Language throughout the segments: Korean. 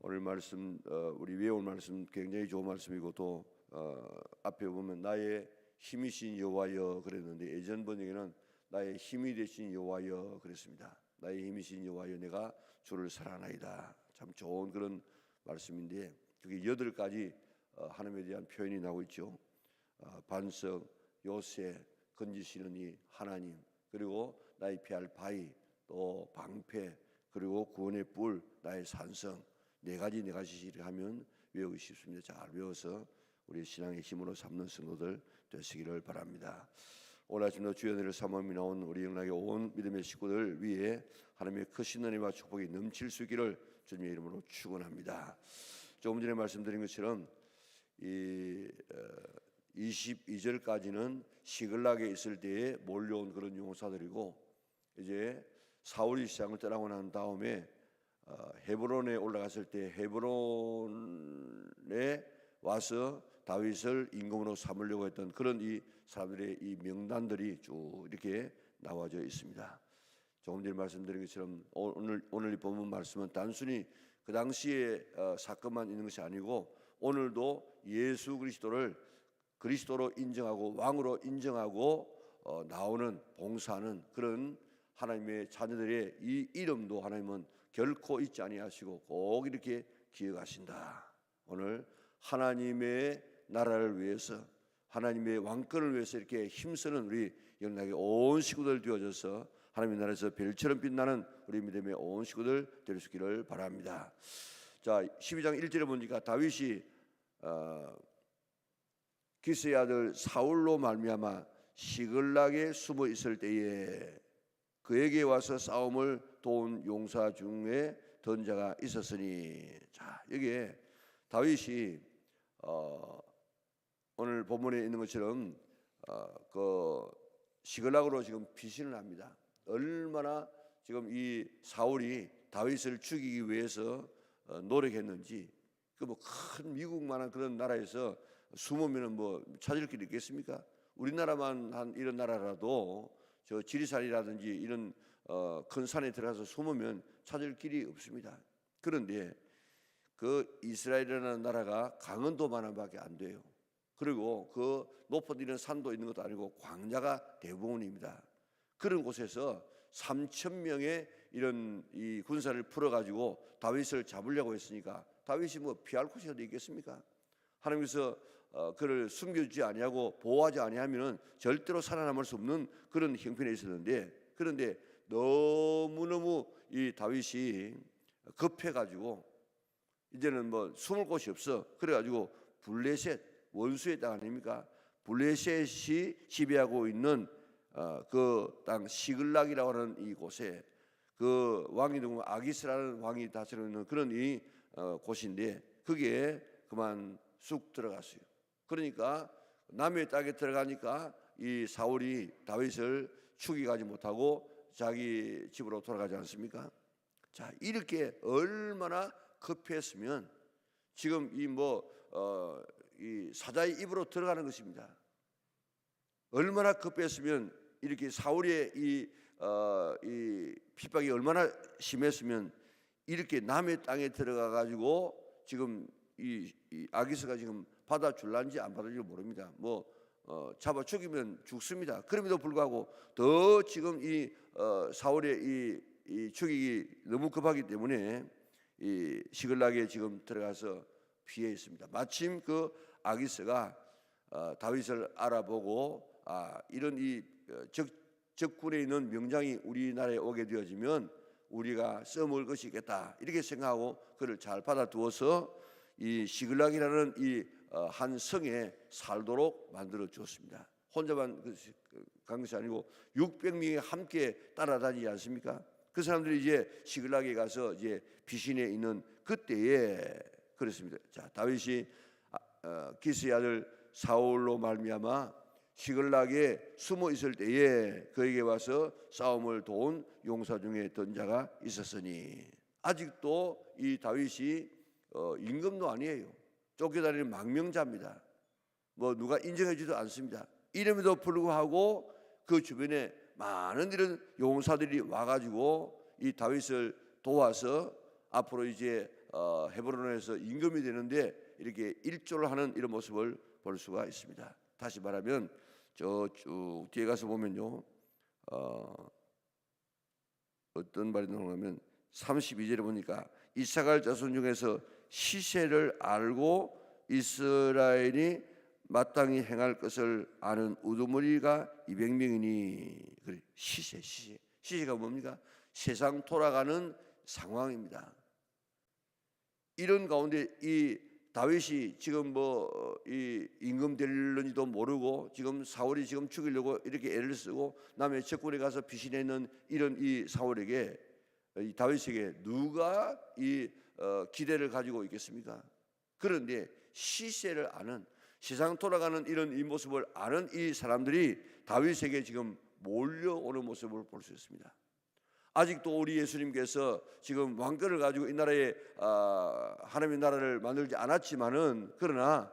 오늘 말씀 어, 우리 외운 말씀 굉장히 좋은 말씀이고 또 어, 앞에 보면 나의 힘이신 여호와여 그랬는데 예전 번역에는 나의 힘이 되신 여호와여 그랬습니다. 나의 힘이신 여호와여 내가 주를 사랑하나이다. 참 좋은 그런 말씀인데 그게 여덟 가지 어, 하나님에 대한 표현이 나오고 있죠. 어, 반석, 요새, 건지시는 이 하나님 그리고 나의 피할 바위 또 방패 그리고 구원의 뿔 나의 산성 네 가지 네 가지씩 하면 외우기 쉽습니다. 잘 외워서 우리 신앙의 힘으로 삼는 성도들 되시기를 바랍니다. 오늘 아침도 은혜를 삼음이 나온 우리 영락의 온 믿음의 식구들 위해 하나님의 크신 은혜와 축복이 넘칠 수 있기를 주님의 이름으로 축원합니다. 조금 전에 말씀드린 것처럼 이 어, 22절까지는 시글락에 있을 때에 몰려온 그런 용사들이고 이제 사울이 시장을 떠나고 난 다음에 어, 헤브론에 올라갔을 때 헤브론에 와서 다윗을 임금으로 삼으려고 했던 그런 이 사람들의 이 명단들이 쭉 이렇게 나와져 있습니다. 조금 전에 말씀드린 것처럼 오늘 오늘 이 본문 말씀은 단순히 그 당시의 어, 사건만 있는 것이 아니고 오늘도 예수 그리스도를 그리스도로 인정하고 왕으로 인정하고 어, 나오는 봉사하는 그런 하나님의 자녀들의 이 이름도 하나님은 결코 잊지 아니하시고 꼭 이렇게 기억하신다. 오늘 하나님의 나라를 위해서 하나님의 왕권을 위해서 이렇게 힘쓰는 우리 영락의 온 식구들 되어져서 하나님의 나라에서 별처럼 빛나는 우리 믿음의 온 식구들 있기를 바랍니다. 자, 12장 1절에 보니까 다윗이 어, 기스의 아들 사울로 말미암아 시글락에 숨어 있을 때에 그에게 와서 싸움을 도운 용사 중에 던자가 있었으니 자 여기에 다윗이 어, 오늘 본문에 있는 것처럼 어, 그 시글락으로 지금 피신을 합니다. 얼마나 지금 이 사울이 다윗을 죽이기 위해서 어, 노력했는지 그 뭐 큰 미국만한 그런 나라에서 숨으면은 뭐 찾을 길이 있겠습니까? 우리나라만 한 이런 나라라도 저 지리산이라든지 이런 어, 큰 산에 들어가서 숨으면 찾을 길이 없습니다. 그런데 그 이스라엘이라는 나라가 강원도만한밖에 안 돼요. 그리고 그 높은 이런 산도 있는 것도 아니고 광야가 대부분입니다. 그런 곳에서 3천 명의 이런 이 군사를 풀어 가지고 다윗을 잡으려고 했으니까 다윗이 뭐 피할 곳이 어디 있겠습니까? 하나님께서 어, 그를 숨겨주지 아니하고 보호하지 아니하면은 절대로 살아남을 수 없는 그런 형편에 있었는데 그런데 너무 너무 이 다윗이 급해가지고 이제는 뭐 숨을 곳이 없어 그래가지고 블레셋 원수의 땅 아닙니까? 블레셋이 지배하고 있는 어, 그땅 시글락이라고 하는 이 곳에 그 왕이 누구 아기스라는 왕이 다스리고 있는 그런 이 어, 곳인데 그게 그만 쑥 들어갔어요. 그러니까 남의 땅에 들어가니까 이 사울이 다윗을 죽이가지 못하고 자기 집으로 돌아가지 않습니까? 자 이렇게 얼마나 급했으면 지금 이 뭐 어, 이 사자의 입으로 들어가는 것입니다. 얼마나 급했으면 이렇게 사울의 이, 어, 이 핍박이 얼마나 심했으면 이렇게 남의 땅에 들어가 가지고 지금 이, 이 아기스가 지금 받아 줄란지 안 받아줄 모릅니다. 뭐 어, 잡아 죽이면 죽습니다. 그럼에도 불구하고 더 지금 이 어, 사울의 이, 이 죽이기 너무 급하기 때문에 이 시글락에 지금 들어가서 피해 있습니다. 마침 그 아기스가 어, 다윗을 알아보고 아, 이런 이 어, 적, 적군에 있는 명장이 우리나라에 오게 되어지면 우리가 써먹을 것이 있겠다 이렇게 생각하고 그를 잘 받아두어서 이 시글락이라는 이 한 어, 성에 살도록 만들어 주었습니다. 혼자만 그간 것이 아니고 600명이 함께 따라다니지 않습니까? 그 사람들이 이제 시글락에 가서 이제 비신에 있는 그때에 그렇습니다. 자 다윗이 아, 어, 기스의 아들 사울로 말미암아 시글락에 숨어 있을 때에 그에게 와서 싸움을 도운 용사 중에 있던 자가 있었으니 아직도 이 다윗이 어, 임금도 아니에요. 쫓겨다니는 망명자입니다. 뭐 누가 인정해주지도 않습니다. 이름에도 불구하고 그 주변에 많은 이런 용사들이 와가지고 이 다윗을 도와서 앞으로 이제 어, 헤브론에서 임금이 되는데 이렇게 일조를 하는 이런 모습을 볼 수가 있습니다. 다시 말하면 저 쭉 뒤에 가서 보면요. 어, 어떤 말이 나오냐면 32절에 보니까 이사갈 자손 중에서 시세를 알고 이스라엘이 마땅히 행할 것을 아는 우두머리가 200명이니. 그래 시세 시세. 시세가 뭡니까? 세상 돌아가는 상황입니다. 이런 가운데 이 다윗이 지금 뭐 이 임금 될는지도 모르고 지금 사울이 지금 죽이려고 이렇게 애를 쓰고 남의 적군에 가서 피신했는 이런 이 사울에게 이 다윗에게 누가 이 어, 기대를 가지고 있겠습니까? 그런데 시세를 아는 세상 돌아가는 이런 이 모습을 아는 이 사람들이 다윗에게 지금 몰려오는 모습을 볼 수 있습니다. 아직도 우리 예수님께서 지금 왕권을 가지고 이 나라에 아, 하나님의 나라를 만들지 않았지만은 그러나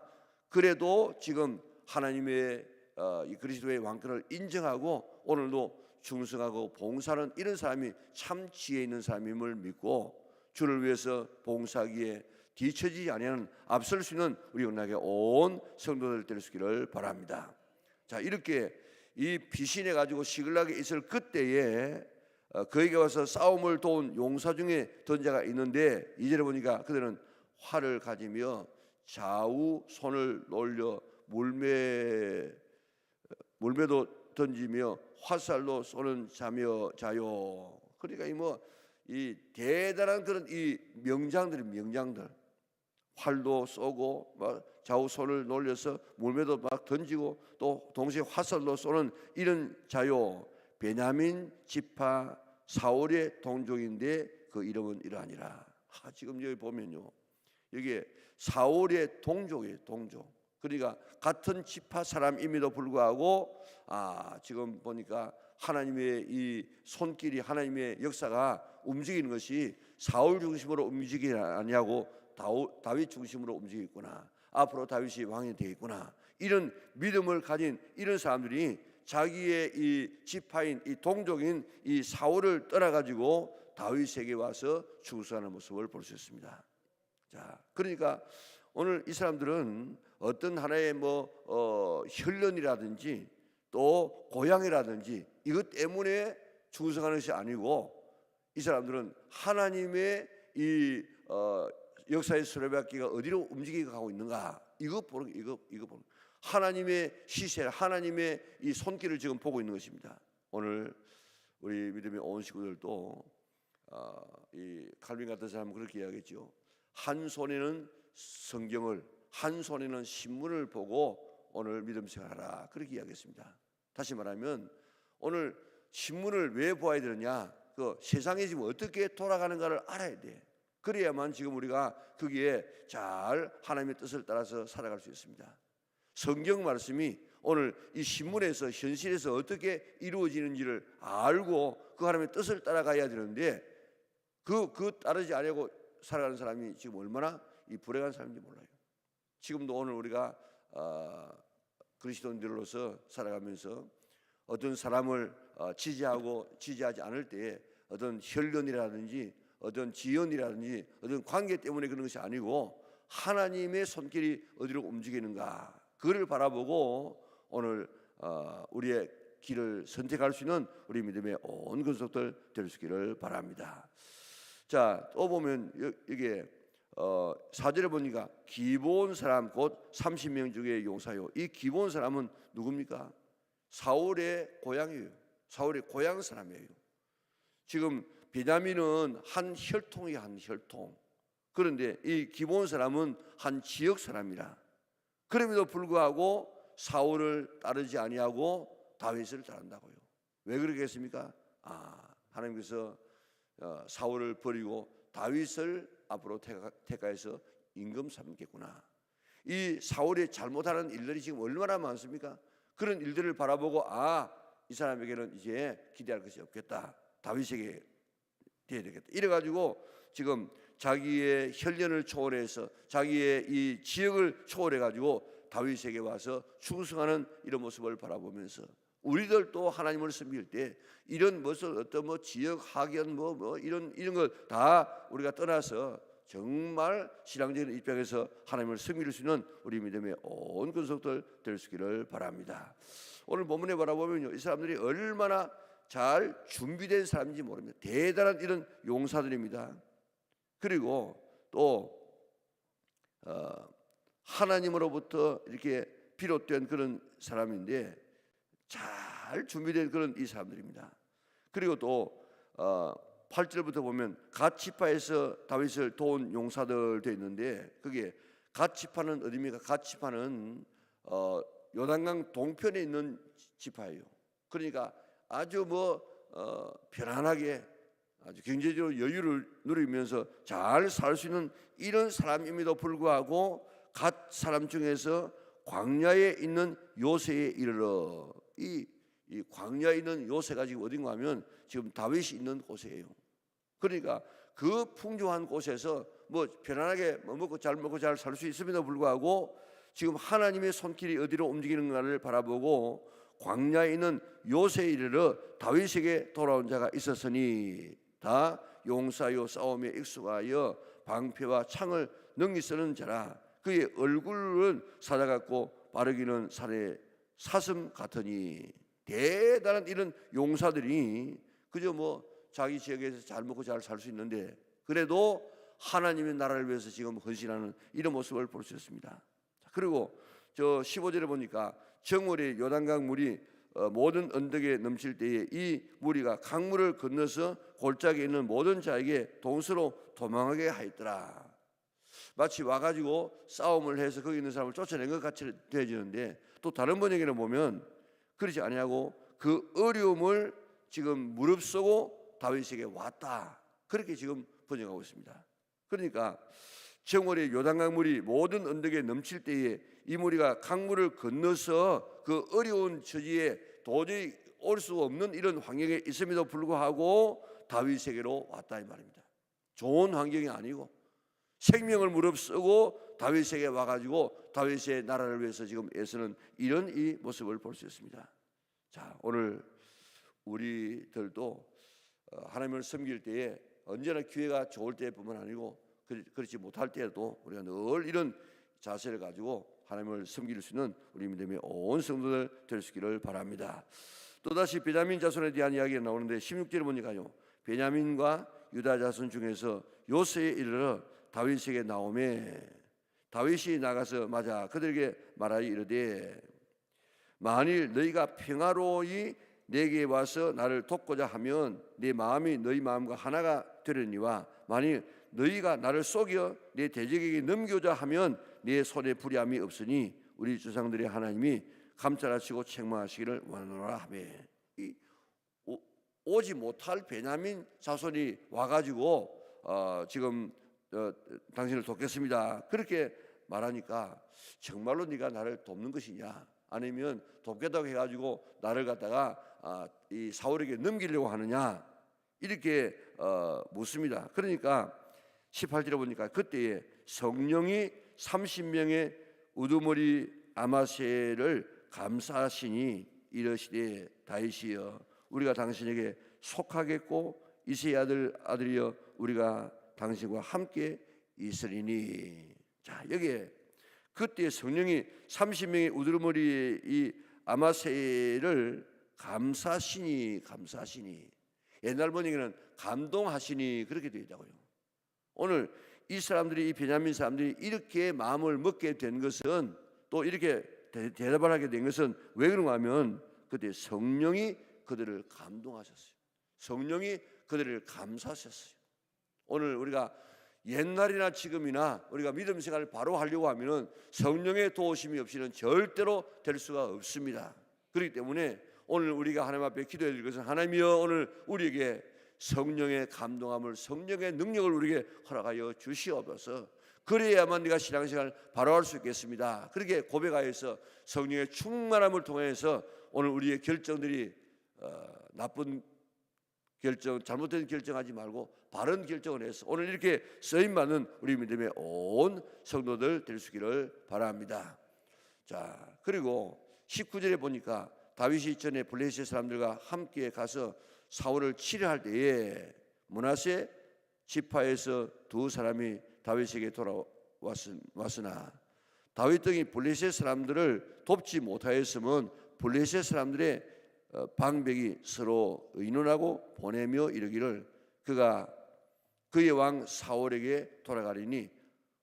그래도 지금 하나님의 어, 이 그리스도의 왕권을 인정하고 오늘도 충성하고 봉사하는 이런 사람이 참 지혜 있는 사람임을 믿고 주를 위해서 봉사하기에 뒤처지지 아니하는 앞설 수 있는 우리 영락의 온 성도들 될 수 있기를 바랍니다. 자 이렇게 이 비신해 가지고 시글락에 있을 그때에 어, 그에게 와서 싸움을 도운 용사 중에 던자가 있는데 이절에 보니까 그들은 활을 가지며 좌우 손을 놀려 물매 물매도 던지며 화살로 쏘는 자며 자요. 그러니까 이뭐 이 대단한 그런 이 명장들이 명장들 활도 쏘고 막 좌우 손을 놀려서 물매도 막 던지고 또 동시에 화살로 쏘는 이런 자요. 베냐민 지파 사울의 동족인데 그 이름은 이러하니라. 아, 지금 여기 보면요. 여기 사울의 동족이에요, 동족. 그러니까 같은 지파 사람임에도 불구하고 아, 지금 보니까 하나님의 이 손길이 하나님의 역사가 움직이는 것이 사울 중심으로 움직이지 아니하고 다윗 중심으로 움직이구나. 앞으로 다윗이 왕이 되겠구나. 이런 믿음을 가진 이런 사람들이 자기의 이 지파인 이 동족인 이 사울을 떠나 가지고 다윗에게 와서 충성하는 모습을 볼 수 있습니다. 자, 그러니까 오늘 이 사람들은 어떤 하나의 뭐 어, 혈련이라든지 또 고향이라든지 이것 때문에 충성하는 것이 아니고 이 사람들은 하나님의 이 어, 역사의 수레바퀴가 어디로 움직이고 가고 있는가 이거 보는 이거 이거 보는 하나님의 시세 하나님의 이 손길을 지금 보고 있는 것입니다. 오늘 우리 믿음의 온 식구들도 어, 이 칼빈 같은 사람은 그렇게 이야기했죠. 한 손에는 성경을 한 손에는 신문을 보고 오늘 믿음 생활하라 그렇게 이야기했습니다. 다시 말하면 오늘 신문을 왜 보아야 되느냐? 그 세상이 지금 어떻게 돌아가는가를 알아야 돼. 그래야만 지금 우리가 거기에 잘 하나님의 뜻을 따라서 살아갈 수 있습니다. 성경 말씀이 오늘 이 신문에서 현실에서 어떻게 이루어지는지를 알고 그 하나님의 뜻을 따라가야 되는데 그, 그 따르지 않고 살아가는 사람이 지금 얼마나 이 불행한 사람인지 몰라요. 지금도 오늘 우리가 어, 그리스도인들로서 살아가면서 어떤 사람을 어, 지지하고 지지하지 않을 때에 어떤 혈련이라든지 어떤 지연이라든지 어떤 관계 때문에 그런 것이 아니고 하나님의 손길이 어디로 움직이는가 그를 바라보고 오늘 어, 우리의 길을 선택할 수 있는 우리 믿음의 온 근속들 될 수 있기를 바랍니다. 자, 또 보면 여- 이게 어, 사절에 보니까 기본 사람 곧 30명 중에 용사요. 이 기본 사람은 누굽니까? 사울의 고향이에요. 사울의 고향 사람이에요. 지금 베냐민은 한 혈통이 한 혈통. 그런데 이 기본 사람은 한 지역 사람이라. 그럼에도 불구하고 사울을 따르지 아니하고 다윗을 따른다고요. 왜 그러겠습니까? 아, 하나님께서 어, 사울을 버리고 다윗을 앞으로 택하, 택하여서 임금 삼겠구나. 이 사울이 잘못하는 일들이 지금 얼마나 많습니까? 그런 일들을 바라보고 아, 이 사람에게는 이제 기대할 것이 없겠다. 다윗에게 돼야 되겠다. 이래 가지고 지금 자기의 혈련을 초월해서 자기의 이 지역을 초월해 가지고 다윗에게 와서 충성하는 이런 모습을 바라보면서 우리들도 하나님을 섬길 때 이런 무슨 어떤 뭐 지역 학연 뭐 뭐 이런 이런 걸 다 우리가 떠나서 정말 신앙적인 입장에서 하나님을 섬길 수 있는 우리 믿음의 온 근속들 될 수 있기를 바랍니다. 오늘 본문에 바라보면요, 이 사람들이 얼마나 잘 준비된 사람인지 모릅니다. 대단한 이런 용사들입니다. 그리고 또 어, 하나님으로부터 이렇게 비롯된 그런 사람인데 잘 준비된 그런 이 사람들입니다. 그리고 또 어, 8절부터 보면 갓 지파에서 다윗을 도운 용사들 돼 있는데 그게 갓 지파는 어디입니까? 갓 지파는 어, 요단강 동편에 있는 지파예요. 그러니까 아주 뭐 어, 편안하게 아주 경제적으로 여유를 누리면서 잘 살 수 있는 이런 사람임에도 불구하고 갓 사람 중에서 광야에 있는 요새에 이르러 이, 이 광야에 있는 요새가 지금 어딘가 하면 지금 다윗이 있는 곳이에요. 그러니까 그 풍족한 곳에서 뭐 편안하게 뭐 먹고 잘 먹고 잘 살 수 있음에도 불구하고 지금 하나님의 손길이 어디로 움직이는가를 바라보고 광야에 있는 요새에 이르러 다윗에게 돌아온 자가 있었으니 다 용사요 싸움에 익숙하여 방패와 창을 능히 쓰는 자라. 그의 얼굴은 사자 같고 바르기는 살의 사슴 같으니 대단한 이런 용사들이 그저 뭐 자기 지역에서 잘 먹고 잘 살 수 있는데 그래도 하나님의 나라를 위해서 지금 헌신하는 이런 모습을 볼 수 있습니다. 그리고 저 15절에 보니까 정월에 요단강 물이 어, 모든 언덕에 넘칠 때에 이 무리가 강물을 건너서 골짜기에 있는 모든 자에게 동서로 도망하게 하였더라. 마치 와가지고 싸움을 해서 거기 있는 사람을 쫓아낸 것 같이 되어지는데 또 다른 번역에는 보면 그렇지 아니하고 그 어려움을 지금 무릅쓰고 다윗에게 왔다. 그렇게 지금 번역하고 있습니다. 그러니까 정월의 요단강 물이 모든 언덕에 넘칠 때에 이 무리가 강물을 건너서 그 어려운 처지에 도저히 올 수 없는 이런 환경에 있음에도 불구하고 다윗에게로 왔다 이 말입니다. 좋은 환경이 아니고 생명을 무릅쓰고 다윗에게 와가지고 다윗의 나라를 위해서 지금 애쓰는 이런 이 모습을 볼 수 있습니다. 자 오늘 우리들도 어, 하나님을 섬길 때에 언제나 기회가 좋을 때뿐만 아니고 그렇지 못할 때에도 우리가 늘 이런 자세를 가지고 하나님을 섬길 수 있는 우리 믿음의 온 성도들 될 수 있기를 바랍니다. 또다시 베냐민 자손에 대한 이야기가 나오는데 16절에 보니까요. 베냐민과 유다 자손 중에서 요새에 이르러 다윗에게 나오매 다윗이 나가서 맞아 그들에게 말하여 이르되 만일 너희가 평화로이 내게 와서 나를 돕고자 하면 내 마음이 너희 마음과 하나가 되려니와 만일 너희가 나를 속여 내 대적에게 넘겨자 하면 내 손에 불의함이 없으니 우리 조상들의 하나님이 감찰하시고 책망하시기를 원하노라 하매. 오지 못할 베냐민 자손이 와가지고 어, 지금 어, 당신을 돕겠습니다. 그렇게 말하니까 정말로 네가 나를 돕는 것이냐 아니면 돕겠다고 해가지고 나를 갖다가 아, 이 사울에게 넘기려고 하느냐 이렇게 어, 묻습니다. 그러니까 18절에 보니까 그때에 성령이 30명의 우두머리 아마세를 감사하시니 이러시되 다윗이여 우리가 당신에게 속하겠고 이세 아들 아들이여 우리가 당신과 함께 있으리니 자 여기에 그때 성령이 30명의 우두머리 이 아마세를 감사하시니 감사하시니 옛날 번역에는 감동하시니 그렇게 되어 있다고요. 오늘 이 사람들이 이 베냐민 사람들이 이렇게 마음을 먹게 된 것은 또 이렇게 대답을 하게 된 것은 왜 그런가 하면 그때 성령이 그들을 감동하셨어요. 성령이 그들을 감사하셨어요. 오늘 우리가 옛날이나 지금이나 우리가 믿음 생활을 바로 하려고 하면은 성령의 도우심이 없이는 절대로 될 수가 없습니다. 그렇기 때문에 오늘 우리가 하나님 앞에 기도해야 될 것은 하나님이여 오늘 우리에게 성령의 감동함을 성령의 능력을 우리에게 허락하여 주시옵소서. 그래야만 네가 신앙생활 바로 할 수 있겠습니다. 그렇게 고백하여서 성령의 충만함을 통해서 오늘 우리의 결정들이 어, 나쁜 결정, 잘못된 결정하지 말고 바른 결정을 해서 오늘 이렇게 쓰임 받는 우리 믿음의 온 성도들 될수 있기를 바랍니다. 자, 그리고 19절에 보니까 다윗이 전에 블레셋 사람들과 함께 가서 사울을 치료할 때에 문하세 지파에서 두 사람이 다윗에게 돌아왔으나 다윗 등이 블레셋 사람들을 돕지 못하였으면 블레셋 사람들의 어, 방백이 서로 의논하고 보내며 이르기를 그가 그의 왕 사울에게 돌아가리니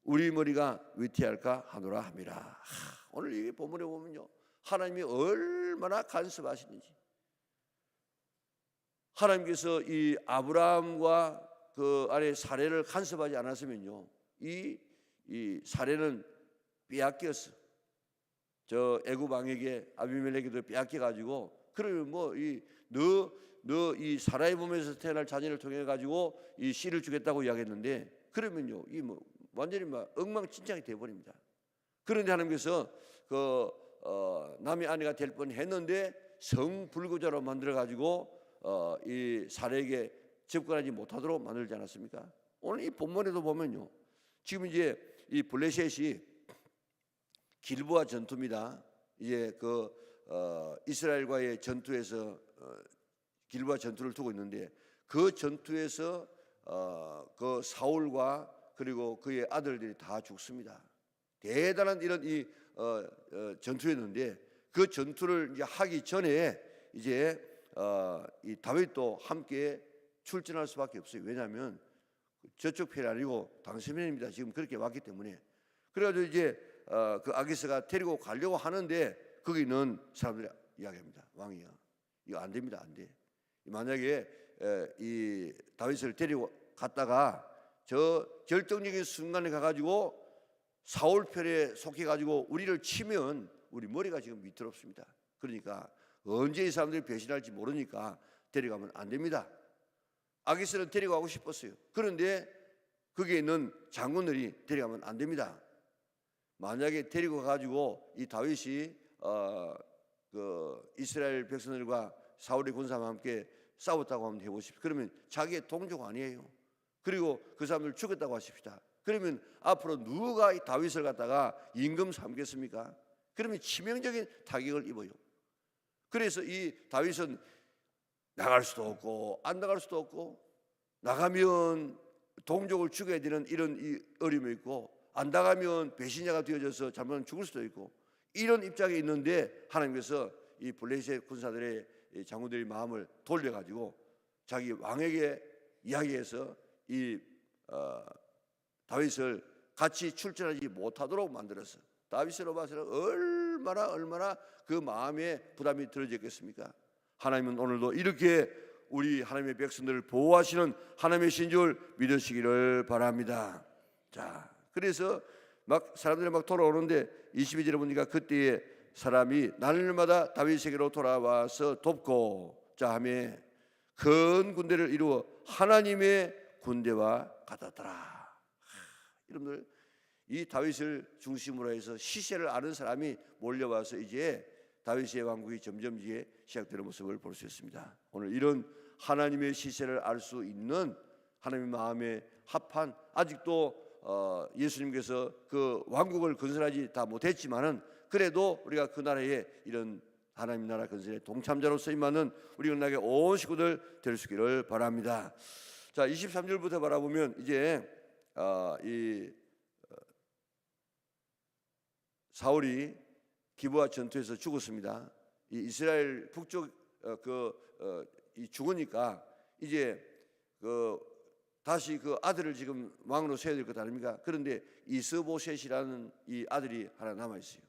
우리 머리가 위태할까 하노라 함이라. 하, 오늘 이 본문에 보면요. 하나님이 얼마나 간섭하시는지. 하나님께서 이 아브라함과 그 아래 사례를 간섭하지 않았으면요. 이, 이 사례는 빼앗겼어. 저 애굽 왕에게 아비멜렉에도 빼앗겨 가지고 그러면 뭐이너 이 사라의 몸에서 태어날 자녀를 통해 가지고 이 씨를 주겠다고 이야기했는데 그러면요 이 뭐 완전히 막 엉망진창이 돼 버립니다. 그런데 하나님께서 그 어, 남의 아내가 될 뻔했는데 성불구자로 만들어 가지고 어, 이 사례에게 접근하지 못하도록 만들지 않았습니까? 오늘 이 본문에도 보면요 지금 이제 이 블레셋이 길보아 전투입니다. 이제 그 어, 이스라엘과의 전투에서 어, 길보아 전투를 두고 있는데 그 전투에서 어, 그 사울과 그리고 그의 아들들이 다 죽습니다. 대단한 이런 이 어, 어, 전투였는데 그 전투를 이제 하기 전에 이제 어, 이 다윗도 함께 출전할 수밖에 없어요. 왜냐하면 저쪽 편이 아니고 당신 편입니다. 지금 그렇게 왔기 때문에 그래가지고 이제 어, 그 아기스가 데리고 가려고 하는데 거기 있는 사람들이 이야기합니다. 왕이야, 이거 안 됩니다, 안 돼. 만약에 에, 이 다윗을 데리고 갔다가 저 결정적인 순간에 가가지고 사울 편에 속해 가지고 우리를 치면 우리 머리가 지금 위태롭습니다. 그러니까 언제 이 사람들이 배신할지 모르니까 데려가면 안 됩니다. 아기스는 데려가고 싶었어요. 그런데 거기에 있는 장군들이 데려가면 안 됩니다. 만약에 데리고 가지고 이 다윗이 어, 그 이스라엘 백성들과 사울의 군사와 함께 싸웠다고 하면 해보십시오. 그러면 자기의 동족 아니에요. 그리고 그 사람을 죽였다고 하십시다. 그러면 앞으로 누가 이 다윗을 갖다가 임금 삼겠습니까? 그러면 치명적인 타격을 입어요. 그래서 이 다윗은 나갈 수도 없고 안 나갈 수도 없고 나가면 동족을 죽여야 되는 이런 이 어려움이 있고 안 나가면 배신자가 되어져서 잘못하면 죽을 수도 있고 이런 입장에 있는데 하나님께서 이 블레셋 군사들의 이 장군들의 마음을 돌려가지고 자기 왕에게 이야기해서 이 어, 다윗을 같이 출전하지 못하도록 만들었어. 다윗으로 봐서는 얼마나 얼마나 그 마음에 부담이 들어졌겠습니까? 하나님은 오늘도 이렇게 우리 하나님의 백성들을 보호하시는 하나님의 신줄 믿으시기를 바랍니다. 자, 그래서 막 사람들이 막 돌아오는데 22절에 보니까 그때에 사람이 날마다 다윗에게로 돌아와서 돕고 자 하며 큰 군대를 이루어 하나님의 군대와 같았더라. 여러분들 이 다윗을 중심으로 해서 시세를 아는 사람이 몰려와서 이제 다윗의 왕국이 점점 이제 시작되는 모습을 볼 수 있습니다. 오늘 이런 하나님의 시세를 알 수 있는 하나님의 마음에 합한 아직도 어, 예수님께서 그 왕국을 건설하지 다 못했지만은 그래도 우리가 그 나라에 이런 하나님 나라 건설의 동참자로서 임하는 우리 은나게 온 식구들 될 수 있기를 바랍니다. 자, 23절부터 바라보면 이제 어, 이 어, 사울이 기부와 전투에서 죽었습니다. 이 이스라엘 북쪽 어, 그 어, 이 죽으니까 이제 그 다시 그 아들을 지금 왕으로 세워야 될 것 아닙니까? 그런데 이스보셋이라는 이 아들이 하나 남아 있어요.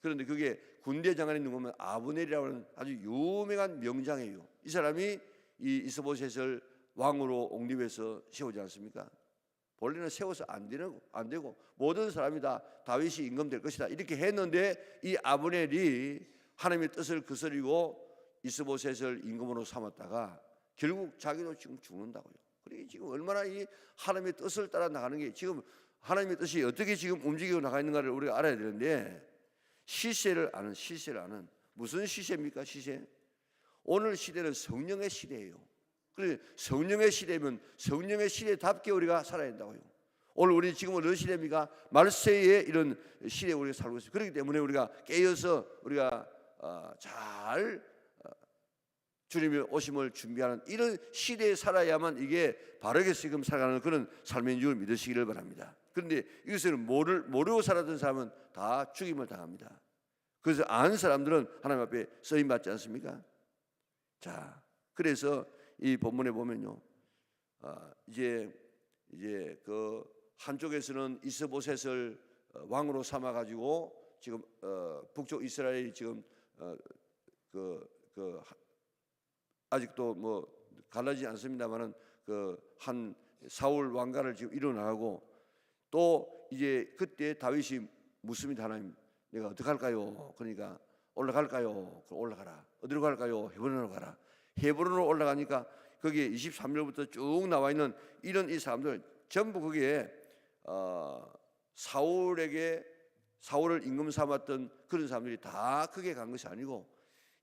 그런데 그게 군대 장관이 누구면 아브넬이라는 아주 유명한 명장이에요. 이 사람이 이 이스보셋을 왕으로 옹립해서 세우지 않습니까? 본래는 세워서 안 되는 안 되고 모든 사람이 다 다윗이 임금될 것이다 이렇게 했는데 이 아브넬이 하나님의 뜻을 거스리고 이스보셋을 임금으로 삼았다가 결국 자기도 지금 죽는다고요. 그러니 지금 얼마나 이 하나님의 뜻을 따라 나가는 게 지금 하나님의 뜻이 어떻게 지금 움직이고 나가 있는가를 우리가 알아야 되는데 시세를 아는 시세를 아는 무슨 시세입니까 시세? 오늘 시대는 성령의 시대예요. 그래 성령의 시대면 성령의 시대답게 우리가 살아야 된다고요. 오늘 우리 지금 어느 시대입니까? 말세의 이런 시대에 우리가 살고 있어요. 그렇기 때문에 우리가 깨어서 우리가 어, 잘 어, 주님의 오심을 준비하는 이런 시대에 살아야만 이게 바르게 지금 살아가는 그런 삶인 줄 믿으시기를 바랍니다. 그런데 이것을 모를, 모르고 살았던 사람은 다 죽임을 당합니다. 그래서 아는 사람들은 하나님 앞에 쓰임 받지 않습니까? 자, 그래서 이 본문에 보면요, 아, 이제 이제 그 한쪽에서는 이스보셋을 어, 왕으로 삼아 가지고 지금 어, 북쪽 이스라엘이 지금 어, 그, 그 하- 아직도 뭐 갈라지지 않습니다만은 그 한 사울 왕가를 지금 일어나고 또 이제 그때 다윗이 묻습니다 하나님 내가 어떻게 할까요? 그러니까 올라갈까요? 그럼 올라가라. 어디로 갈까요? 헤브론으로 가라. 헤브론으로 올라가니까 거기에 23절부터 쭉 나와 있는 이런 이 사람들 전부 거기에 어, 사울에게 사울을 임금 삼았던 그런 사람들이 다 크게 간 것이 아니고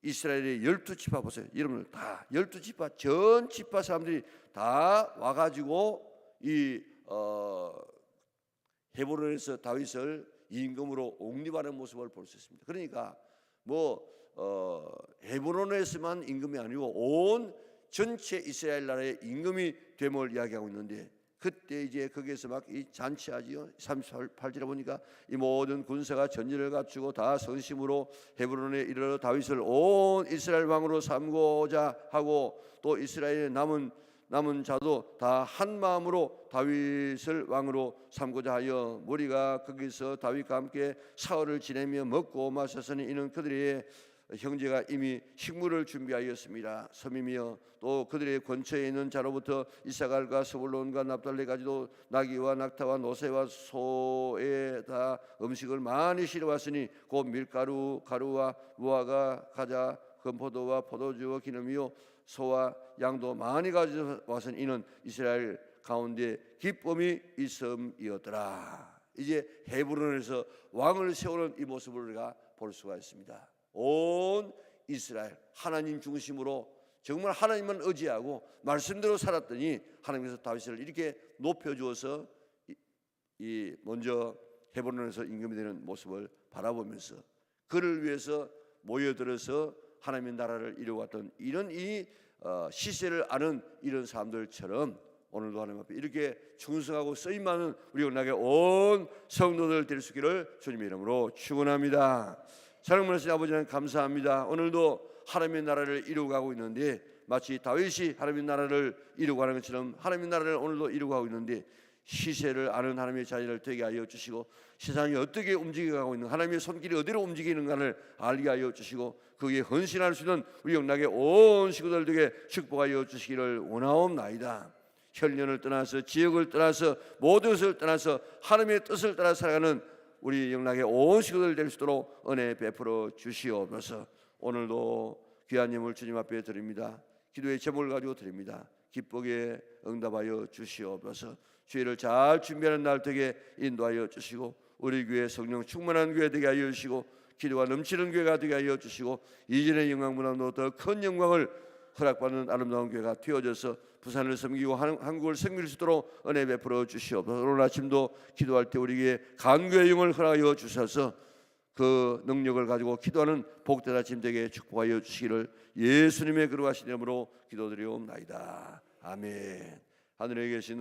이스라엘의 열두 지파 보세요. 여러분 다 열두 지파 전 지파 사람들이 다 와가지고 이 어, 헤브론에서 다윗을 임금으로 옹립하는 모습을 볼 수 있습니다. 그러니까 뭐 어, 헤브론에서만 임금이 아니고 온 전체 이스라엘 나라의 임금이 됨을 이야기하고 있는데 그때 이제 거기에서 막 이 잔치하지요. 38절에 보니까 이 모든 군사가 전열을 갖추고 다 선심으로 헤브론에 이르러 다윗을 온 이스라엘 왕으로 삼고자 하고 또 이스라엘의 남은 남은 자도 다 한 마음으로 다윗을 왕으로 삼고자 하여 무리가 거기서 다윗과 함께 사흘을 지내며 먹고 마셨으니 이는 그들의 형제가 이미 식물을 준비하였습니다. 섬이며 또 그들의 권처에 있는 자로부터 이사갈과 스불론과 납달레까지도 나귀와 낙타와 노새와 소에 다 음식을 많이 실어 왔으니 곧 밀가루 가루와 무화과 가자 건포도와 포도주와 기름이요 소와 양도 많이 가져와서 이는 이스라엘 가운데 기쁨이 있음이었더라. 이제 헤브론에서 왕을 세우는 이 모습을 우리가 볼 수가 있습니다. 온 이스라엘 하나님 중심으로 정말 하나님만 의지하고 말씀대로 살았더니 하나님께서 다윗을 이렇게 높여 주어서 이, 이 먼저 헤브론에서 임금이 되는 모습을 바라보면서 그를 위해서 모여들어서 하나님의 나라를 이루어왔던 이런 이 어, 시세를 아는 이런 사람들처럼 오늘도 하나님 앞에 이렇게 충성하고 쓰임 많은 우리 연락에 온 성도들 될 수 있기를 주님의 이름으로 축원합니다. 사랑하신 아버지 하나님 감사합니다. 오늘도 하나님의 나라를 이루어가고 있는데 마치 다윗이 하나님의 나라를 이루어가는 것처럼 하나님의 나라를 오늘도 이루어가고 있는데 시세를 아는 하나님의 자녀를 되게 하여 주시고 세상이 어떻게 움직여가고 있는 하나님의 손길이 어디로 움직이는가를 알게 하여 주시고 그에 헌신할 수 있는 우리 영락의 온 식구들 되게 축복하여 주시기를 원하옵나이다. 혈년을 떠나서 지역을 떠나서 모든 것을 떠나서 하나님의 뜻을 따라 살아가는 우리 영락의 온 식구들 될 수 있도록 은혜 베풀어 주시옵소서. 오늘도 귀한 예물 주님 앞에 드립니다. 기도의 제목을 가지고 드립니다. 기쁘게 응답하여 주시옵소서. 주의를 잘 준비하는 날 되게 인도하여 주시고 우리 교회 성령 충만한 교회 되게 하여 주시고 기도가 넘치는 교회가 되게 하여 주시고 이전의 영광보다도 더큰 영광을 허락받는 아름다운 교회가 되어져서 부산을 섬기고 한- 한국을 섬길 수 있도록 은혜 베풀어 주시옵소서. 오늘 아침도 기도할 때 우리에게 간교의 영을 허락하여 주셔서 그 능력을 가지고 기도하는 복된 아침 되게 축복하여 주시기를 예수님의 그러하신 이름으로 기도드리옵나이다. 아멘. 하늘에 계신